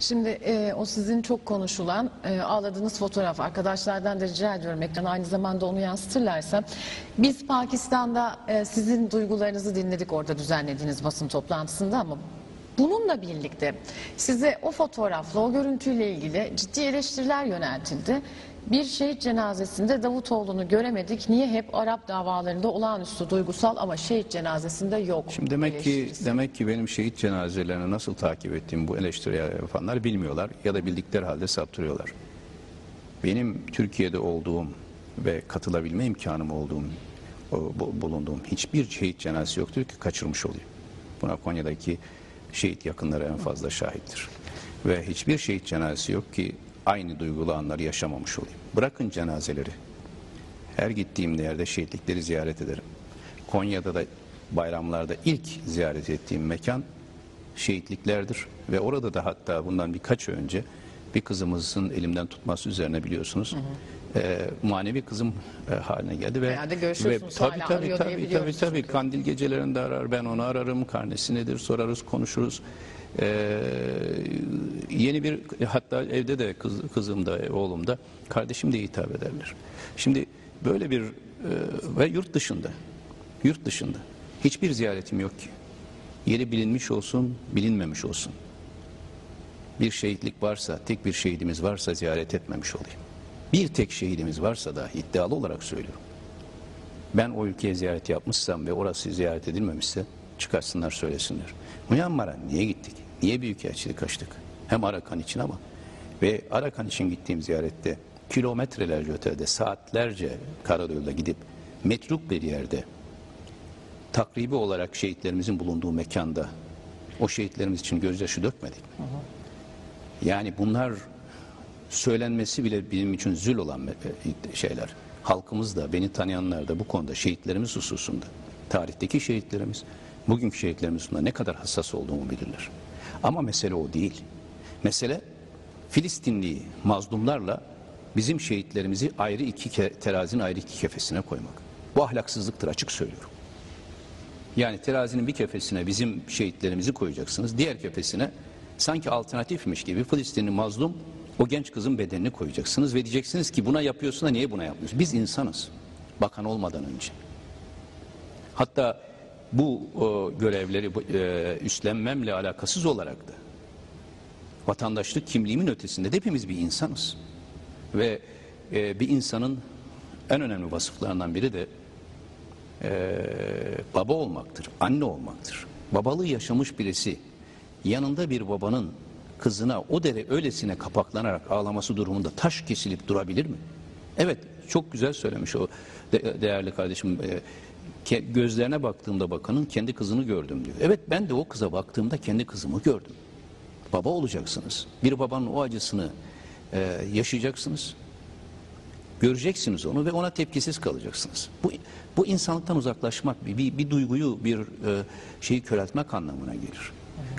Şimdi e, o sizin çok konuşulan e, ağladığınız fotoğraf arkadaşlardan da rica ediyorum ekrana aynı zamanda onu yansıtırlarsa. Biz Pakistan'da e, sizin duygularınızı dinledik orada düzenlediğiniz basın toplantısında ama bununla birlikte size o fotoğrafla o görüntüyle ilgili ciddi eleştiriler yöneltildi. Bir şehit cenazesinde Davutoğlu'nu göremedik. Niye hep Arap davalarında olağanüstü duygusal ama şehit cenazesinde yok? Şimdi demek ki demek ki benim şehit cenazelerini nasıl takip ettiğim bu eleştiri yapanlar bilmiyorlar ya da bildikleri halde saptırıyorlar. Benim Türkiye'de olduğum ve katılabilme imkanım olduğum bulunduğum hiçbir şehit cenazesi yoktur ki kaçırmış olayım. Buna Konya'daki şehit yakınları en fazla şahittir. Ve hiçbir şehit cenazesi yok ki aynı duygulu anları yaşamamış olayım. Bırakın cenazeleri. Her gittiğim yerde şehitlikleri ziyaret ederim. Konya'da da bayramlarda ilk ziyaret ettiğim mekan şehitliklerdir. Ve orada da hatta bundan birkaç önce bir kızımızın elimden tutması üzerine biliyorsunuz. e, manevi kızım e, haline geldi ve tabii arıyor tabii tabii diyebiliyoruz tabii kandil gecelerinde arar ben onu ararım karnesi nedir sorarız konuşuruz. Ee, yeni bir hatta evde de kız, kızım da oğlum da kardeşim diye hitap ederler. Şimdi böyle bir e, ve yurt dışında yurt dışında hiçbir ziyaretim yok ki. Yeri bilinmiş olsun, bilinmemiş olsun. Bir şehitlik varsa, tek bir şehidimiz varsa ziyaret etmemiş olayım. Bir tek şehidimiz varsa da iddialı olarak söylüyorum. Ben o ülkeye ziyaret yapmışsam ve orası ziyaret edilmemişse çıkarsınlar söylesinler. Myanmar'a niye gittik? Niye büyükelçilik açtık? Hem Arakan için ama ve Arakan için gittiğim ziyarette kilometrelerce ötede saatlerce karayolda gidip metruk bir yerde takribi olarak şehitlerimizin bulunduğu mekanda o şehitlerimiz için gözyaşı dökmedik mi? Yani bunlar söylenmesi bile benim için zül olan şeyler. Halkımız da beni tanıyanlar da bu konuda şehitlerimiz hususunda tarihteki şehitlerimiz bugünkü şehitlerimiz hususunda ne kadar hassas olduğumu bilirler. Ama mesele o değil. Mesele Filistinli mazlumlarla bizim şehitlerimizi ayrı iki terazinin ayrı iki kefesine koymak. Bu ahlaksızlıktır açık söylüyorum. Yani terazinin bir kefesine bizim şehitlerimizi koyacaksınız. Diğer kefesine sanki alternatifmiş gibi Filistinli mazlum o genç kızın bedenini koyacaksınız. Ve diyeceksiniz ki buna yapıyorsun da niye buna yapmıyorsun? Biz insanız. Bakan olmadan önce. Hatta bu e, görevleri e, üstlenmemle alakasız olarak da vatandaşlık kimliğimin ötesinde de hepimiz bir insanız. Ve e, bir insanın en önemli vasıflarından biri de e, baba olmaktır, anne olmaktır. Babalığı yaşamış birisi yanında bir babanın kızına o dere öylesine kapaklanarak ağlaması durumunda taş kesilip durabilir mi? Evet, çok güzel söylemiş o de- değerli kardeşim. E, gözlerine baktığımda bakanın kendi kızını gördüm diyor. Evet ben de o kıza baktığımda kendi kızımı gördüm. Baba olacaksınız. Bir babanın o acısını e, yaşayacaksınız. Göreceksiniz onu ve ona tepkisiz kalacaksınız. Bu, bu insanlıktan uzaklaşmak, bir, bir, duyguyu, bir e, şeyi köreltmek anlamına gelir.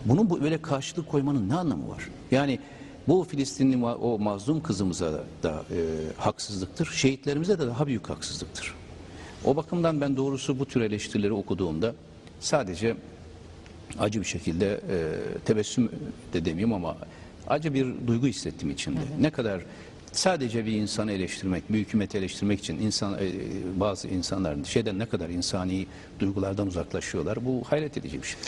Bunun bu böyle karşılık koymanın ne anlamı var? Yani bu Filistinli o mazlum kızımıza da, da e, haksızlıktır, şehitlerimize de daha büyük haksızlıktır. O bakımdan ben doğrusu bu tür eleştirileri okuduğumda sadece acı bir şekilde e, tebessüm de demeyeyim ama acı bir duygu hissettim içimde. Ne kadar sadece bir insanı eleştirmek, bir hükümeti eleştirmek için insan e, bazı insanların şeyden ne kadar insani duygulardan uzaklaşıyorlar. Bu hayret edici bir şey.